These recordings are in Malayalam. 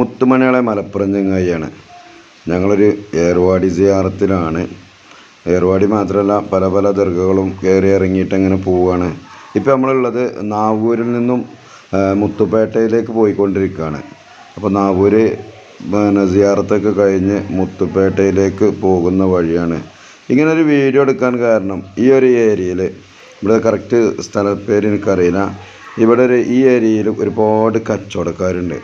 മുത്തുമണികളെ മലപ്പുറം ചങ്ങായിയാണ്. ഞങ്ങളൊരു ഏർവാടി സിയാറത്തിലാണ്. ഏർവാടി മാത്രമല്ല പല പല ദർഗകളും കയറി ഇറങ്ങിയിട്ട് അങ്ങനെ പോവുകയാണ് ഇപ്പോൾ നമ്മളുള്ളത് നാവൂരിൽ നിന്നും മുത്തുപേട്ടയിലേക്ക് പോയിക്കൊണ്ടിരിക്കുകയാണ്. അപ്പോൾ നാവൂര് പിന്നെ സിയാറത്തൊക്കെ കഴിഞ്ഞ് മുത്തുപേട്ടയിലേക്ക് പോകുന്ന വഴിയാണ്. ഇങ്ങനെ ഒരു വീഡിയോ എടുക്കാൻ കാരണം ഈ ഒരു ഏരിയയിൽ ഇവിടെ കറക്റ്റ് സ്ഥലപ്പേര് എനിക്കറിയില്ല. ഇവിടെ ഒരു ഈ ഏരിയയിൽ ഒരുപാട് കച്ചവടക്കാരുണ്ട്.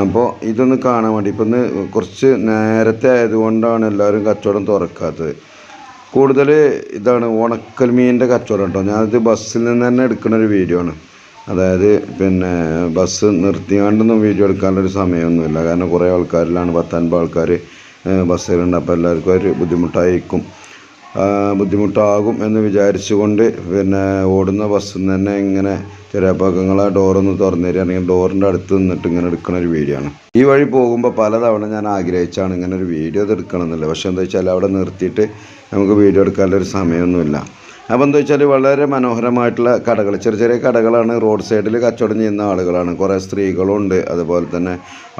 അപ്പോൾ ഇതൊന്ന് കാണാൻ വേണ്ടി. ഇപ്പം കുറച്ച് നേരത്തെ ആയതുകൊണ്ടാണ് എല്ലാവരും കച്ചവടം തുറക്കാത്തത്. കൂടുതൽ ഇതാണ് ഉണക്കൽ മീനിന്റെ കച്ചവടം കേട്ടോ. ഞാനത് ബസ്സിൽ നിന്ന് തന്നെ എടുക്കുന്ന ഒരു വീഡിയോ ആണ്. അതായത് പിന്നെ ബസ് നിർത്തിയാണ്ടൊന്നും വീഡിയോ എടുക്കാനുള്ളൊരു സമയമൊന്നുമില്ല. കാരണം കുറേ ആൾക്കാരിലാണ് പത്തൻപത് ആൾക്കാർ ബസ്സിലുണ്ട് അപ്പോൾ എല്ലാവർക്കും ഒരു ബുദ്ധിമുട്ടായിരിക്കും. ബുദ്ധിമുട്ടാകും എന്ന് വിചാരിച്ചുകൊണ്ട് പിന്നെ ഓടുന്ന ബസ്സിൽ നിന്ന് തന്നെ ഇങ്ങനെ ചിലപ്പങ്ങളെ ഡോറൊന്ന് തുറന്നു തരികയാണെങ്കിൽ ഡോറിന്റെ അടുത്ത് നിന്നിട്ട് ഇങ്ങനെ എടുക്കുന്ന ഒരു വീഡിയോ ആണ്. ഈ വഴി പോകുമ്പോൾ പലതവണ ഞാൻ ആഗ്രഹിച്ചാണ് ഇങ്ങനെ ഒരു വീഡിയോ എടുക്കണം എന്നുള്ളത് പക്ഷേ എന്താ വെച്ചാൽ അവിടെ നിർത്തിയിട്ട് നമുക്ക് വീഡിയോ എടുക്കാനുള്ള ഒരു സമയമൊന്നുമില്ല. അപ്പോൾ എന്താ വെച്ചാൽ വളരെ മനോഹരമായിട്ടുള്ള കടകൾ ചെറിയ ചെറിയ കടകളാണ് റോഡ് സൈഡിൽ കച്ചവടം ചെയ്യുന്ന ആളുകളാണ്. കുറേ സ്ത്രീകളുണ്ട് അതുപോലെ തന്നെ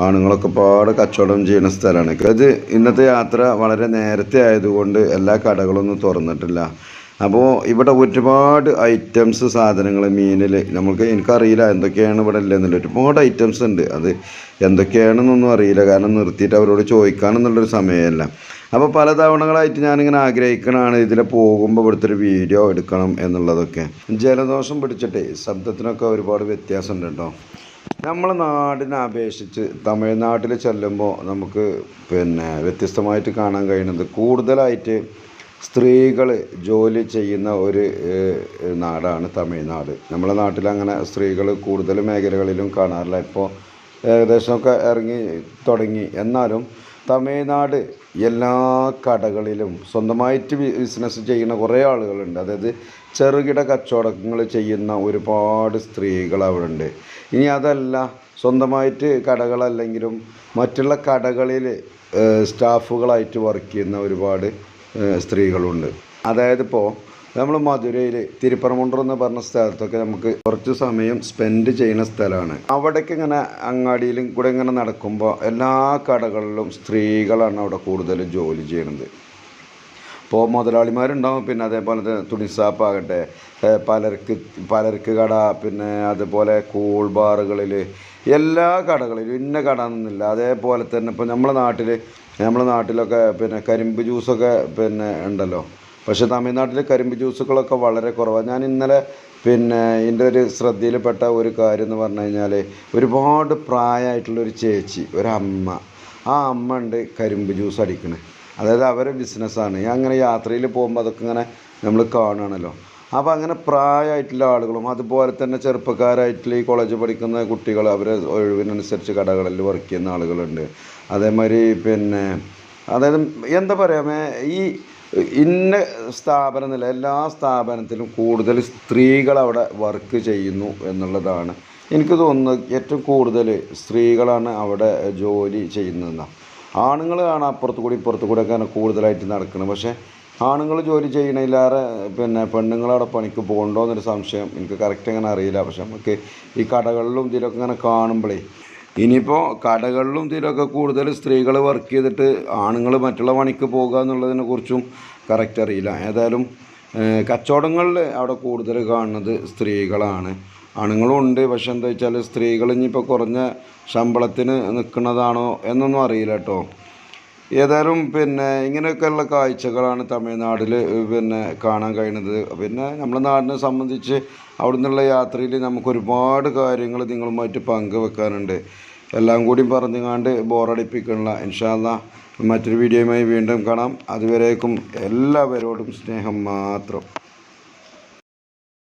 ആണുങ്ങളൊക്കെ പാടെ കച്ചവടം ചെയ്യുന്ന സ്ഥലമാണ്. ഇത് ഇന്നത്തെ യാത്ര വളരെ നേരത്തെ ആയതുകൊണ്ട് എല്ലാ കടകളൊന്നും തുറന്നിട്ടില്ല. അപ്പോൾ ഇവിടെ ഒരുപാട് ഐറ്റംസ് സാധനങ്ങൾ മീനിൽ നമുക്ക് എനിക്കറിയില്ല എന്തൊക്കെയാണ് ഇവിടെ ഇല്ലെന്നില്ല ഒരുപാട് ഐറ്റംസ് ഉണ്ട്. അത് എന്തൊക്കെയാണെന്നൊന്നും അറിയില്ല. കാരണം നിർത്തിയിട്ട് അവരോട് ചോദിക്കാനെന്നുള്ളൊരു സമയമല്ല. അപ്പോൾ പല തവണകളായിട്ട് ഞാനിങ്ങനെ ആഗ്രഹിക്കണതാണ് ഇതിൽ പോകുമ്പോൾ ഇവിടുത്തെ ഒരു വീഡിയോ എടുക്കണം എന്നുള്ളതൊക്കെ. ജലദോഷം പിടിച്ചിട്ടേ ശബ്ദത്തിനൊക്കെ ഒരുപാട് വ്യത്യാസമുണ്ട് കേട്ടോ നമ്മളെ നാടിനെ അപേക്ഷിച്ച് തമിഴ്നാട്ടിൽ ചെല്ലുമ്പോൾ നമുക്ക് പിന്നെ വ്യത്യസ്തമായിട്ട് കാണാൻ കഴിയുന്നത് കൂടുതലായിട്ട് സ്ത്രീകൾ ജോലി ചെയ്യുന്ന ഒരു നാടാണ് തമിഴ്നാട്. നമ്മളെ നാട്ടിൽ അങ്ങനെ സ്ത്രീകൾ കൂടുതൽ മേഖലകളിലും കാണാറില്ല. ഇപ്പോൾ ഏകദേശമൊക്കെ ഇറങ്ങി തുടങ്ങി. എന്നാലും തമിഴ്നാട് എല്ലാ കടകളിലും സ്വന്തമായിട്ട് ബിസിനസ് ചെയ്യുന്ന കുറേ ആളുകളുണ്ട്. അതായത് ചെറുകിട കച്ചവടങ്ങൾ ചെയ്യുന്ന ഒരുപാട് സ്ത്രീകൾ അവിടെ ഉണ്ട് ഇനി അതല്ല സ്വന്തമായിട്ട് കടകളല്ലെങ്കിലും മറ്റുള്ള കടകളിൽ സ്റ്റാഫുകളായിട്ട് വർക്ക് ചെയ്യുന്ന ഒരുപാട് സ്ത്രീകളുണ്ട്. അതായത് ഇപ്പോൾ നമ്മൾ മധുരയിൽ തിരുപ്പറമുണ്ടർ എന്ന് പറഞ്ഞ സ്ഥലത്തൊക്കെ നമുക്ക് കുറച്ച് സമയം സ്പെൻഡ് ചെയ്യുന്ന സ്ഥലമാണ്. അവിടേക്ക് ഇങ്ങനെ അങ്ങാടിയിലും കൂടെ ഇങ്ങനെ നടക്കുമ്പോൾ എല്ലാ കടകളിലും സ്ത്രീകളാണ് അവിടെ കൂടുതൽ ജോലി ചെയ്യുന്നത്. ഇപ്പോൾ മുതലാളിമാരുണ്ടാവും പിന്നെ അതേപോലെ തന്നെ തുണിസാപ്പാകട്ടെ പലർക്ക് പലർക്ക് കട പിന്നെ അതുപോലെ കൂൾ ബാറുകളിൽ എല്ലാ കടകളിലും ഇന്ന കട എന്നൊന്നുമില്ല അതേപോലെ തന്നെ ഇപ്പോൾ നമ്മളെ നാട്ടിൽ നമ്മളെ നാട്ടിലൊക്കെ പിന്നെ കരിമ്പ് ജ്യൂസൊക്കെ പിന്നെ ഉണ്ടല്ലോ. പക്ഷേ തമിഴ്നാട്ടിൽ കരിമ്പ് ജ്യൂസുകളൊക്കെ വളരെ കുറവാണ്. ഞാൻ ഇന്നലെ പിന്നെ എന്റെ ഒരു ശ്രദ്ധയിൽപ്പെട്ട ഒരു കാര്യം എന്ന് പറഞ്ഞു കഴിഞ്ഞാൽ ഒരുപാട് പ്രായമായിട്ടുള്ള ഒരു ചേച്ചി ഒരമ്മ ആ അമ്മ ഉണ്ട് കരിമ്പ് ജ്യൂസ് അടിക്കണേ. അതായത് അവരെ ബിസിനസ്സാണ് അങ്ങനെ യാത്രയിൽ പോകുമ്പോൾ അതൊക്കെ ഇങ്ങനെ നമ്മൾ കാണുകയാണല്ലോ. അപ്പോൾ അങ്ങനെ പ്രായമായിട്ടുള്ള ആളുകളും അതുപോലെ തന്നെ ചെറുപ്പക്കാരായിട്ടുള്ള ഈ കോളേജ് പഠിക്കുന്ന കുട്ടികൾ അവരെ ഒഴിവിനനുസരിച്ച് കടകളിൽ വർക്ക് ചെയ്യുന്ന ആളുകളുണ്ട്. അതേമാതിരി പിന്നെ അതായത് എന്താ പറയാമേ ഈ ഇന്ന സ്ഥാപനം എന്നല്ല എല്ലാ സ്ഥാപനത്തിലും കൂടുതൽ സ്ത്രീകൾ അവിടെ വർക്ക് ചെയ്യുന്നു എന്നുള്ളതാണ്. എനിക്ക് തോന്നുന്നത് ഏറ്റവും കൂടുതൽ സ്ത്രീകളാണ് അവിടെ ജോലി ചെയ്യുന്നതെന്നാണ് ആണുങ്ങൾ കാണാം അപ്പുറത്ത് കൂടി ഇപ്പുറത്ത് കൂടി ഒക്കെ കൂടുതലായിട്ട് നടക്കുന്നത്. പക്ഷേ ആണുങ്ങൾ ജോലി ചെയ്യണതിലേറെ പിന്നെ പെണ്ണുങ്ങളവിടെ പണിക്ക് പോകണ്ടോ എന്നൊരു സംശയം എനിക്ക് കറക്റ്റ് അങ്ങനെ അറിയില്ല. പക്ഷെ നമുക്ക് ഈ കടകളിലും ഇതിലൊക്കെ ഇങ്ങനെ കാണുമ്പോഴേ ഇനിയിപ്പോൾ കടകളിലും ഇതിലൊക്കെ കൂടുതൽ സ്ത്രീകൾ വർക്ക് ചെയ്തിട്ട് ആണുങ്ങൾ മറ്റുള്ള പണിക്ക് പോകുക എന്നുള്ളതിനെ കുറിച്ചും കറക്റ്റ് അറിയില്ല. ഏതായാലും കച്ചവടങ്ങളിൽ അവിടെ കൂടുതൽ കാണുന്നത് സ്ത്രീകളാണ്. ആണുങ്ങളും ഉണ്ട് പക്ഷെ എന്താ വെച്ചാൽ സ്ത്രീകൾ ഇനിയിപ്പോൾ കുറഞ്ഞ ശമ്പളത്തിന് നിൽക്കുന്നതാണോ എന്നൊന്നും അറിയില്ല കേട്ടോ ഏതായാലും പിന്നെ ഇങ്ങനെയൊക്കെയുള്ള കാഴ്ചകളാണ് തമിഴ്നാട്ടിൽ പിന്നെ കാണാൻ കഴിയുന്നത് പിന്നെ നമ്മുടെ നാടിനെ സംബന്ധിച്ച് അവിടെ നിന്നുള്ള യാത്രയിൽ നമുക്ക് ഒരുപാട് കാര്യങ്ങൾ നിങ്ങളുമായിട്ട് പങ്കുവെക്കാനുണ്ട്. എല്ലാം കൂടി പറഞ്ഞുകൊണ്ട് ബോറടിപ്പിക്കണില്ല ഇൻഷാല്ല മറ്റൊരു വീഡിയോയുമായി വീണ്ടും കാണാം. അതുവരേക്കും എല്ലാവരോടും സ്നേഹം മാത്രം.